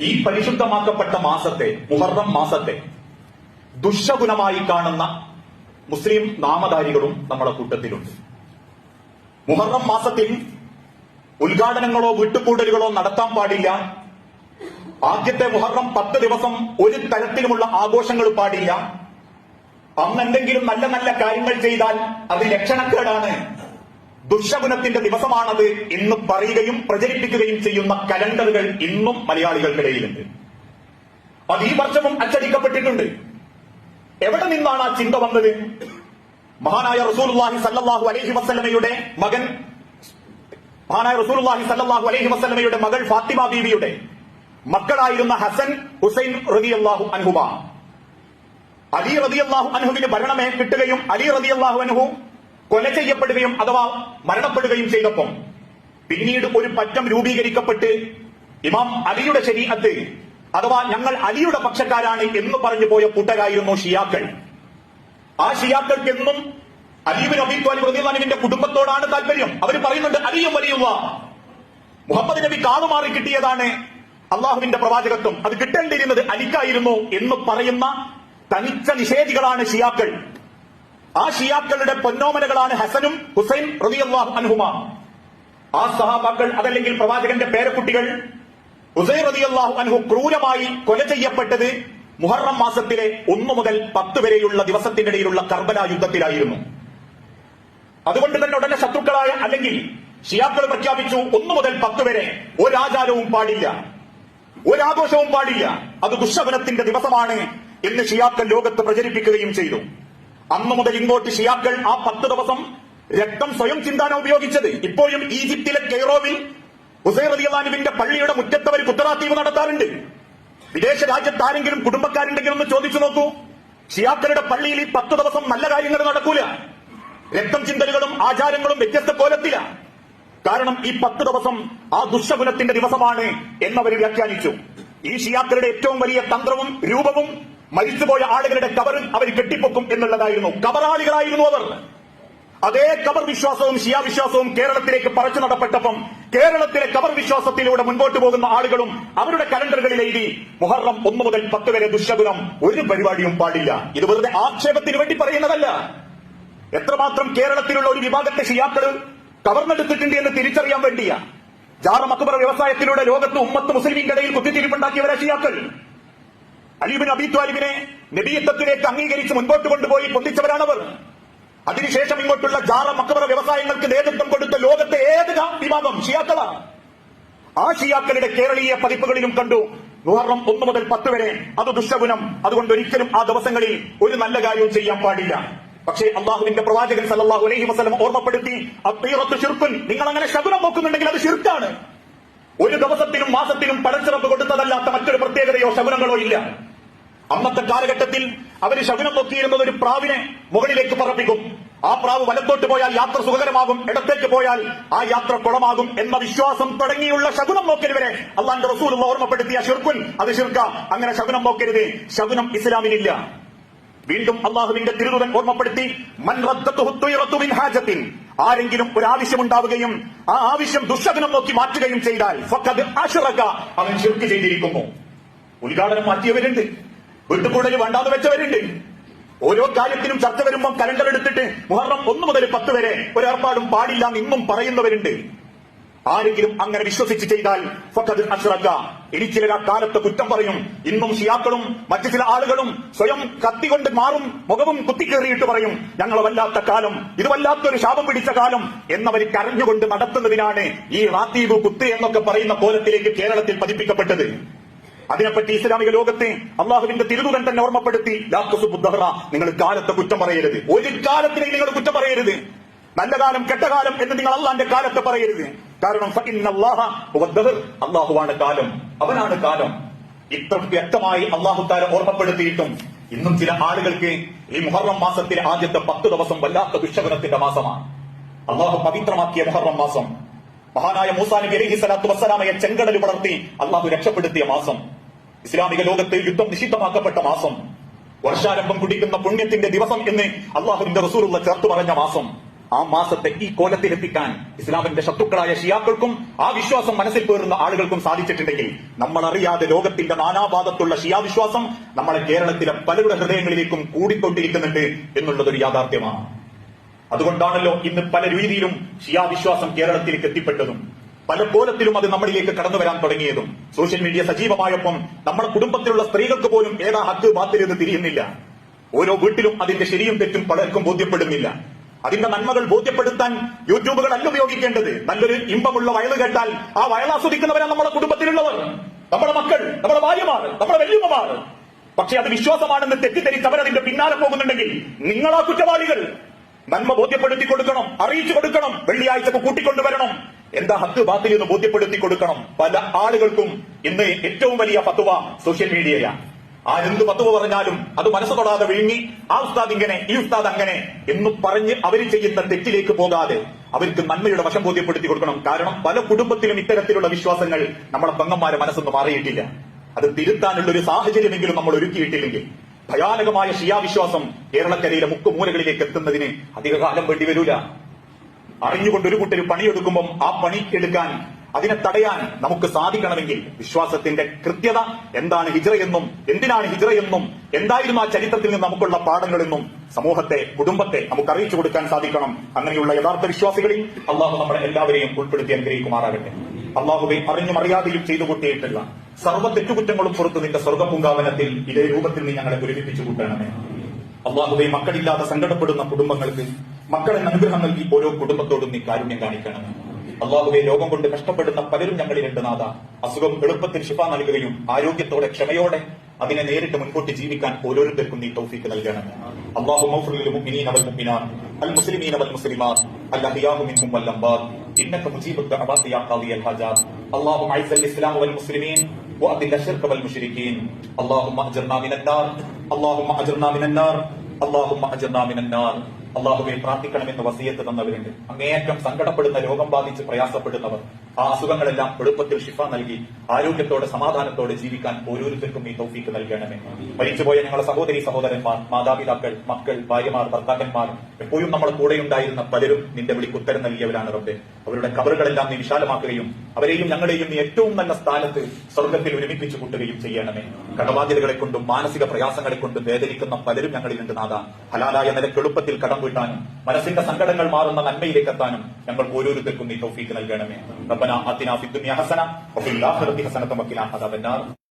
ഈ പരിശുദ്ധമാക്കപ്പെട്ട മാസത്തെ മുഹറം മാസത്തെ ദുഷ്ടഗുണമായി കാണുന്ന മുസ്ലിം നാമധാരികളും നമ്മുടെ കൂട്ടത്തിലുണ്ട്. മുഹറം മാസത്തിൽ ഉദ്ഘാടനങ്ങളോ വീട്ടുകൂടലുകളോ നടത്താൻ പാടില്ല. ആദ്യത്തെ മുഹറം പത്ത് ദിവസം ഒരു തരത്തിലുമുള്ള ആഘോഷങ്ങൾ പാടില്ല. അന്ന് എന്തെങ്കിലും നല്ല നല്ല കാര്യങ്ങൾ ചെയ്താൽ അത് ലക്ഷണക്കേടാണ്. ദുഷഗുണത്തിന്റെ ദിവസമാണത് എന്ന് പറയുകയും പ്രചരിപ്പിക്കുകയും ചെയ്യുന്ന കലണ്ടറുകൾ ഇന്നും മലയാളികൾക്കിടയിലുണ്ട്. അത് ഈ വർഷവും അച്ചടിക്കപ്പെട്ടിട്ടുണ്ട്. എവിടെ നിന്നാണ് ആ ചിന്ത വന്നത്? മഹാനായ റസൂലുള്ളാഹി സല്ലാഹു അലഹി വസ്ലമയുടെ മകൻ മഹാനായ റസൂലുള്ളാഹി സല്ലാഹു അലഹി വസ്ലമയുടെ മകൾ ഫാത്തിമ ബീവിയുടെ മക്കളായിരുന്ന ഹസൻ ഹുസൈൻ റളിയല്ലാഹു അനുഹുബ അലി റളിയല്ലാഹു അൻഹുവിന് ഭരണമേ കിട്ടുകയും അലി റളിയല്ലാഹു അൻഹു കൊല ചെയ്യപ്പെടുകയും അഥവാ മരണപ്പെടുകയും ചെയ്തപ്പം പിന്നീട് ഒരു പറ്റം രൂപീകരിക്കപ്പെട്ട് ഇമാം അലിയുടെ ശരീരത്ത് അഥവാ ഞങ്ങൾ അലിയുടെ പക്ഷക്കാരാണ് എന്ന് പറഞ്ഞു പോയ കൂട്ടരായിരുന്നു ഷിയാക്കൾ. ആ ഷിയാക്കൾക്ക് എന്നും അലീബിൻ അബി ത്വാലിബ് റളിയല്ലാഹുവിന്റെ കുടുംബത്തോടാണ് താല്പര്യം. അവർ പറയുന്നുണ്ട് അലിയും വലിയുള്ള. മുഹമ്മദ് നബി കാളുമാറി കിട്ടിയതാണ് അള്ളാഹുവിന്റെ പ്രവാചകത്വം. അത് കിട്ടേണ്ടിയിരുന്നത് അലിക്കായിരുന്നു എന്ന് പറയുന്ന തനിച്ച നിഷേധികളാണ് ഷിയാക്കൾ. ആ ഷിയാക്കളുടെ പൊന്നോമനകളാണ് ഹസനും ഹുസൈൻ റളിയല്ലാഹു അൻഹുമ. ആ സഹാബാക്കൾ അതല്ലെങ്കിൽ പ്രവാചകന്റെ പേരക്കുട്ടികൾ ഹുസൈൻ റളിയല്ലാഹു അൻഹു ക്രൂരമായി കൊല ചെയ്യപ്പെട്ടത് മുഹറം മാസത്തിലെ ഒന്നു മുതൽ പത്ത് വരെയുള്ള ദിവസത്തിനിടയിലുള്ള കർബല യുദ്ധത്തിലായിരുന്നു. അതുകൊണ്ട് തന്നെ ഉടനെ ശത്രുക്കളായ അല്ലെങ്കിൽ ഷിയാക്കൾ പ്രഖ്യാപിച്ചു ഒന്നു മുതൽ പത്ത് വരെ ഒരാചാരവും പാടില്ല. ഒരാഘോഷവും പാടില്ല. അത് ദുശ്ശവനത്തിന്റെ ദിവസമാണ് എന്ന് ഷിയാക്കൾ ലോകത്ത് പ്രചരിപ്പിക്കുകയും ചെയ്തു. അന്നു മുതൽ ഇങ്ങോട്ട് ഷിയാക്കൾ ആ പത്ത് ദിവസം രക്തം സ്വയം ചിന്താന ഉപയോഗിച്ചത്. ഇപ്പോഴും ഈജിപ്തിലെ കെയ്റോവിൽ ഹുസൈൻ റലിയാനുവിന്റെ പള്ളിയുടെ മുറ്റത്തവർ കുത്തറാത്തീവ് നടത്താറുണ്ട്. വിദേശ രാജ്യത്ത് ആരെങ്കിലും കുടുംബക്കാരുണ്ടെങ്കിൽ ഒന്ന് ചോദിച്ചു നോക്കൂ. ഷിയാക്കളുടെ പള്ളിയിൽ ഈ പത്ത് ദിവസം നല്ല കാര്യങ്ങൾ നടക്കൂല. രക്തം ചിന്തലുകളും ആചാരങ്ങളും വ്യത്യസ്ത കോലത്തില. കാരണം ഈ പത്ത് ദിവസം ആ ദുഷ്ടകുലത്തിന്റെ ദിവസമാണ് എന്നവർ വ്യാഖ്യാനിച്ചു. ഈ ഷിയാക്കളുടെ ഏറ്റവും വലിയ തന്ത്രവും രൂപവും മരിച്ചുപോയ ആളുകളുടെ കബറിൽ അവർ കെട്ടിപ്പൊക്കും എന്നുള്ളതായിരുന്നു. കബറാളികളായിരുന്നു അവർ. അതേ കബർ വിശ്വാസവും ഷിയാ വിശ്വാസവും കേരളത്തിലേക്ക് പറച്ചു നടപ്പെട്ടപ്പം കേരളത്തിലെ കബർ വിശ്വാസത്തിലൂടെ മുൻപോട്ട് പോകുന്ന ആളുകളും അവരുടെ കലണ്ടറുകളിൽ എഴുതി മുഹറം ഒന്ന് മുതൽ പത്ത് വരെ ദുഷ്ടഗുണം ഒരു പരിപാടിയും പാടില്ല. ഇത് വെറുതെ ആക്ഷേപത്തിന് വേണ്ടി പറയുന്നതല്ല. എത്രമാത്രം കേരളത്തിലുള്ള ഒരു വിഭാഗത്തെ ഷിയാക്കൾ കവർന്നെടുത്തിട്ടുണ്ട് എന്ന് തിരിച്ചറിയാൻ വേണ്ടിയാ. ജാറ അക്ബർ വ്യവസായത്തിലൂടെ ലോകത്ത് ഉമ്മത്ത് മുസ്ലിം കടയിൽ കുത്തിത്തിരിപ്പുണ്ടാക്കിയവരെ ഷിയാക്കൾ. അലീബിൻ അബി ത്വാലിബിനെ നബീത്വത്തിലേക്ക് അംഗീകരിച്ച് മുൻപോട്ട് കൊണ്ടുപോയി പൊന്തിച്ചവരാണവർ അതിനുശേഷം ഇങ്ങോട്ടുള്ള ജാറ മക്കബറ വ്യവസായങ്ങൾക്ക് നേതൃത്വം കൊടുത്ത ലോകത്തെ ഏത് വിഭാഗം ഷിയാക്കളാണ് ആ ഷിയാക്കളുടെ കേരളീയ പതിപ്പുകളിലും കണ്ടു മുഹറം ഒന്ന് മുതൽ പത്ത് വരെ. അത് ദുഷ്ടഗുണം. അതുകൊണ്ട് ഒരിക്കലും ആ ദിവസങ്ങളിൽ ഒരു നല്ല കാര്യവും ചെയ്യാൻ പാടില്ല. പക്ഷേ അള്ളാഹുവിന്റെ പ്രവാചകൻ സല്ലല്ലാഹു അലൈഹി വസ്ലം ഓർമ്മപ്പെടുത്തി അത്തീറത്ത് ഷിർക്കുൻ നിങ്ങൾ അങ്ങനെ ശകുനം നോക്കുന്നുണ്ടെങ്കിൽ അത് ഷിർക്കാണ് ഒരു ദിവസത്തിനും മാസത്തിനും പടച്ചിറപ്പ് കൊടുത്തതല്ലാത്ത മറ്റൊരു പ്രത്യേകതയോ ശകുനങ്ങളോ ഇല്ല. അന്നത്തെ കാലഘട്ടത്തിൽ അവർ ശകുനം നോക്കിയിരുന്നത് ഒരു പ്രാവിനെ മുകളിലേക്ക് പറപ്പിക്കും. ആ പ്രാവ് വലത്തോട്ട് പോയാൽ യാത്ര സുഖകരമാകും ഇടത്തേക്ക് പോയാൽ ആ യാത്ര കുളമാകും എന്ന വിശ്വാസം തുടങ്ങിയുള്ള ശകുനം നോക്കരുവരെ അള്ളാന്റെ റസൂൽ ഓർമ്മപ്പെടുത്തിയ ഷിർക്കുൻ അത് ഷിർക്ക അങ്ങനെ ശകുനം നോക്കരുത്. ശകുനം ഇസ്ലാമിനില്ല. വീണ്ടും അള്ളാഹുവിന്റെ തിരുതുവൻ ഓർമ്മപ്പെടുത്തി മൻ ആരെങ്കിലും ഒരു ആവശ്യം ഉണ്ടാവുകയും ആ ആവശ്യം ദുശകനം നോക്കി മാറ്റുകയും ചെയ്താൽ അവൻ ശിർക്ക് ചെയ്തിരിക്കുന്നു. ഉദ്ഘാടനം മാറ്റിയവരുണ്ട്. വീട്ടുകൂടൽ വേണ്ടാതെ വെച്ചവരുണ്ട്. ഓരോ കാര്യത്തിനും ചർച്ച വരുമ്പോൾ കലണ്ടർ എടുത്തിട്ട് മുഹറം ഒന്ന് മുതൽ പത്ത് വരെ ഒരേർപ്പാടും പാടില്ല എന്നും പറയുന്നവരുണ്ട്. ആരെങ്കിലും അങ്ങനെ വിശ്വസിച്ച് ചെയ്താൽ ഫക്കത് അശ്രദ്ധ ഇനി ചിലർ കാലത്ത് കുറ്റം പറയും. ഇന്നും ഷിയാക്കളും മറ്റു ചില ആളുകളും സ്വയം കത്തി കൊണ്ട് മാറും മുഖവും കുത്തിക്കേറിയിട്ട് പറയും. ഞങ്ങൾ വല്ലാത്ത കാലം ഇത് വല്ലാത്തൊരു ശാപം പിടിച്ച കാലം എന്നവർ കരഞ്ഞുകൊണ്ട് നടത്തുന്നതിനാണ് ഈ റാത്തീബ് കുത്ത് എന്നൊക്കെ പറയുന്ന കോലത്തിലേക്ക് കേരളത്തിൽ പതിപ്പിക്കപ്പെട്ടത്. അതിനെപ്പറ്റി ഇസ്ലാമിക ലോകത്തെ അള്ളാഹുവിന്റെ തിരുതുതൻ തന്നെ ഓർമ്മപ്പെടുത്തി നിങ്ങൾ കാലത്തെ കുറ്റം പറയരുത്. ഒരു കാലത്തിനെ നിങ്ങൾ കുറ്റം പറയരുത്. നല്ല കാലം കെട്ട കാലം എന്ന് നിങ്ങൾ അള്ളാന്റെ കാലത്തെ പറയരുത്. കാരണം അള്ളാഹുവാണ് കാലം. അവനാണ് കാലം. ഇത്ര വ്യക്തമായി അള്ളാഹു താര ഓർമ്മപ്പെടുത്തിയിട്ടും ഇന്നും ചില ആളുകൾക്ക് ഈ മുഹറം മാസത്തിലെ ആദ്യത്തെ പത്ത് ദിവസം വല്ലാത്ത ദുഷ്ടഗുണത്തിന്റെ മാസമാണ്. അള്ളാഹു പവിത്രമാക്കിയ മുഹറം മാസം. മഹാനായ മൂസാ നബി സലാത്തു സ്വലാത്തു വസ്സലാമയെ ചെങ്കടൽ വളർത്തി അള്ളാഹു രക്ഷപ്പെടുത്തിയ മാസം. ഇസ്ലാമിക ലോകത്ത് യുദ്ധം നിഷിദ്ധമാക്കപ്പെട്ട മാസം വർഷാരംഭം കുടിക്കുന്ന പുണ്യത്തിന്റെ ദിവസം എന്ന് അള്ളാഹുവിന്റെ റസൂലുള്ള ചേർത്ത് പറഞ്ഞ മാസം. ആ മാസത്തെ ഈ കോലത്തിലെത്തിക്കാൻ ഇസ്ലാമിന്റെ ശത്രുക്കളായ ഷിയാക്കൾക്കും ആ വിശ്വാസം മനസ്സിൽ പേറുന്ന ആളുകൾക്കും സാധിച്ചിട്ടുണ്ടെങ്കിൽ നമ്മൾ അറിയാതെ ലോകത്തിന്റെ നാനാഭാഗത്തുള്ള ഷിയാ വിശ്വാസം നമ്മളെ കേരളത്തിലെ പലരുടെ ഹൃദയങ്ങളിലേക്കും കൂടിക്കൊണ്ടിരിക്കുന്നുണ്ട് എന്നുള്ളതൊരു യാഥാർത്ഥ്യമാണ്. അതുകൊണ്ടാണല്ലോ ഇന്ന് പല രീതിയിലും ഷിയാ വിശ്വാസം കേരളത്തിലേക്ക് എത്തിപ്പെട്ടതും. പല കോലത്തിലും അത് നമ്മളിലേക്ക് കടന്നു വരാൻ തുടങ്ങിയതും. സോഷ്യൽ മീഡിയ സജീവമായപ്പം നമ്മുടെ കുടുംബത്തിലുള്ള സ്ത്രീകൾക്ക് പോലും ഏതാ ഹക്ക് ബാത്തിൽ എന്ന് തിരിയുന്നില്ല. ഓരോ വീട്ടിലും അതിന്റെ ശരിയും തെറ്റും പലർക്കും ബോധ്യപ്പെടുന്നില്ല. അതിന്റെ നന്മകൾ ബോധ്യപ്പെടുത്താൻ യൂട്യൂബുകൾ അല്ല ഉപയോഗിക്കേണ്ടത്. നല്ലൊരു ഇമ്പമുള്ള വയൽ കേട്ടാൽ ആ വയൽ ആസ്വദിക്കുന്നവരാണ് നമ്മുടെ കുടുംബത്തിലുള്ളവർ. നമ്മുടെ മക്കൾ നമ്മുടെ ഭാര്യമാർ നമ്മുടെ വല്യമ്മമാർ. പക്ഷെ അത് വിശ്വാസമാണെന്ന് തെറ്റിദ്ധരിച്ച് അവരതിന്റെ പിന്നാലെ പോകുന്നുണ്ടെങ്കിൽ നിങ്ങളാ കുറ്റവാളികൾ. നന്മ ബോധ്യപ്പെടുത്തി കൊടുക്കണം അറിയിച്ചു കൊടുക്കണം വെള്ളിയാഴ്ചക്ക് കൂട്ടിക്കൊണ്ടുവരണം. എന്താ ഹക്ക് ബാത്തിൽ എന്ന് ബോധ്യപ്പെടുത്തി കൊടുക്കണം? പല ആളുകൾക്കും ഇന്ന് ഏറ്റവും വലിയ പത്തുവ സോഷ്യൽ മീഡിയയാണ് ആ എന്ത് പത്തുവ പറഞ്ഞാലും അത് മനസ്സ് തൊടാതെ വിഴുങ്ങി ആ ഉസ്താദ് ഇങ്ങനെ ഈ ഉസ്താദ് അങ്ങനെ എന്ന് പറഞ്ഞ് അവർ ചെയ്യുന്ന തെറ്റിലേക്ക് പോകാതെ അവർക്ക് നന്മയുടെ വശം ബോധ്യപ്പെടുത്തി കൊടുക്കണം. കാരണം പല കുടുംബത്തിലും ഇത്തരത്തിലുള്ള വിശ്വാസങ്ങൾ നമ്മുടെ പെങ്ങന്മാരെ മനസ്സൊന്നും മാറിയിട്ടില്ല. അത് തിരുത്താനുള്ള ഒരു സാഹചര്യമെങ്കിലും നമ്മൾ ഒരുക്കിയിട്ടില്ലെങ്കിൽ. ഭയാനകമായ ഷിയാ വിശ്വാസം കേരളക്കരയിലെ മുക്കുമൂലകളിലേക്ക് എത്തുന്നതിന് അധികകാലം വേണ്ടി വരൂല. അറിഞ്ഞുകൊണ്ട് ഒരു കൂട്ടർ പണിയെടുക്കുമ്പം ആ പണി എടുക്കാൻ അതിനെ തടയാൻ നമുക്ക് സാധിക്കണമെങ്കിൽ വിശ്വാസത്തിന്റെ കൃത്യത എന്താണ് ഹിജ്റ എന്നും എന്തിനാണ് ഹിജ്റ എന്നും എന്തായിരുന്നു ആ ചരിത്രത്തിൽ നിന്ന് നമുക്കുള്ള പാഠങ്ങളെന്നും സമൂഹത്തെ കുടുംബത്തെ നമുക്ക് അറിയിച്ചു കൊടുക്കാൻ സാധിക്കണം. അങ്ങനെയുള്ള യഥാർത്ഥ വിശ്വാസികളിൽ അള്ളാഹു നമ്മളെ എല്ലാവരെയും ഉൾപ്പെടുത്തി അനുഗ്രഹിക്കുമാറാകട്ടെ. അള്ളാഹുവെ അറിഞ്ഞും അറിയാതെയും ചെയ്തു കൂട്ടിയിട്ടുള്ള സർവ തെറ്റുകുറ്റങ്ങളും പുറത്ത് നിന്റെ സ്വർഗപൂങ്കാവനത്തിൽ ഇതേ രൂപത്തിൽ നീ ഞങ്ങളെ ഒരുമിപ്പിച്ചു കൂട്ടണമേ. അള്ളാഹുവെ മക്കളില്ലാതെ സങ്കടപ്പെടുന്ന കുടുംബങ്ങൾക്ക് മക്കളെ അനുഗ്രഹം നൽകി ഓരോ കുടുംബത്തോടും നീ കാരുണ്യം കാണിക്കണമേ അള്ളാഹുവെ രോഗം കൊണ്ട് കഷ്ടപ്പെടുന്ന പലരും ഞങ്ങളിലുണ്ട് നാഥ അസുഖം എളുപ്പത്തിൽ ശിഫ നൽകുകയും ആരോഗ്യത്തോടെ ക്ഷമയോടെ അതിനെ നേരിട്ട് മുൻപോട്ട് ജീവിക്കാൻ ഓരോരുത്തർക്കും നീ തൗഫീക്ക് നൽകണമേ അള്ളാഹു മൗഫുലിൽ മുഅ്മിനീന വൽ മുഅ്മിനാത്ത് المسلمين والمسلمات الأحياء منهم والأموات إنك مجيب الدعوات يا قاضي الحاجات اللهم أعز الإسلام والمسلمين وأذل الشرك والمشركين اللهم أجرنا من النار اللهم أجرنا من النار اللهم أجرنا من النار അള്ളാഹുവെ പ്രാർത്ഥിക്കണമെന്ന് വസീയത്ത് തന്നവരുണ്ട്. അങ്ങേയറ്റം സങ്കടപ്പെടുന്ന രോഗം ബാധിച്ച് പ്രയാസപ്പെടുന്നവർ ആ അസുഖങ്ങളെല്ലാം എളുപ്പത്തിൽ ഷിഫ നൽകി ആരോഗ്യത്തോടെ സമാധാനത്തോടെ ജീവിക്കാൻ ഓരോരുത്തർക്കും ഈ തൗഫീക്ക് നൽകണമേ. മരിച്ചുപോയ ഞങ്ങളുടെ സഹോദരി സഹോദരന്മാർ മാതാപിതാക്കൾ മക്കൾ ഭാര്യമാർ ഭർത്താക്കന്മാർ എപ്പോഴും നമ്മുടെ കൂടെയുണ്ടായിരുന്ന പലരും നിന്റെ വിളിക്ക് ഉത്തരം നൽകിയവരാണ് റബ്ബെ. അവരുടെ കബറുകളെല്ലാം നീ വിശാലമാക്കുകയും അവരെയും ഞങ്ങളെയും നീ ഏറ്റവും നല്ല സ്ഥാനത്ത് സ്വർഗത്തിൽ ഒരുമിപ്പിച്ചു കൂട്ടുകയും ചെയ്യണമേ. കടബാധ്യതകളെ കൊണ്ടും മാനസിക പ്രയാസങ്ങളെ കൊണ്ടും വേദനിക്കുന്ന പലരും ഞങ്ങളിലുണ്ട് നാഥ. ഹലാലായ നിലയ്ക്ക് എളുപ്പത്തിൽ കടം വീട്ടാനും മനസ്സിന്റെ സങ്കടങ്ങൾ മാറുന്ന നന്മയിലേക്ക് എത്താനും ഞങ്ങൾ ഓരോരുത്തർക്കും നീ തൗഫീക്ക് നൽകണമേ. റബ്ബന അതിനാ ഫിദ്ദുനിയ ഹസന വഫിൽ ആഖിറതി ഹസനത വഖിനാ അദാബന്നാർ.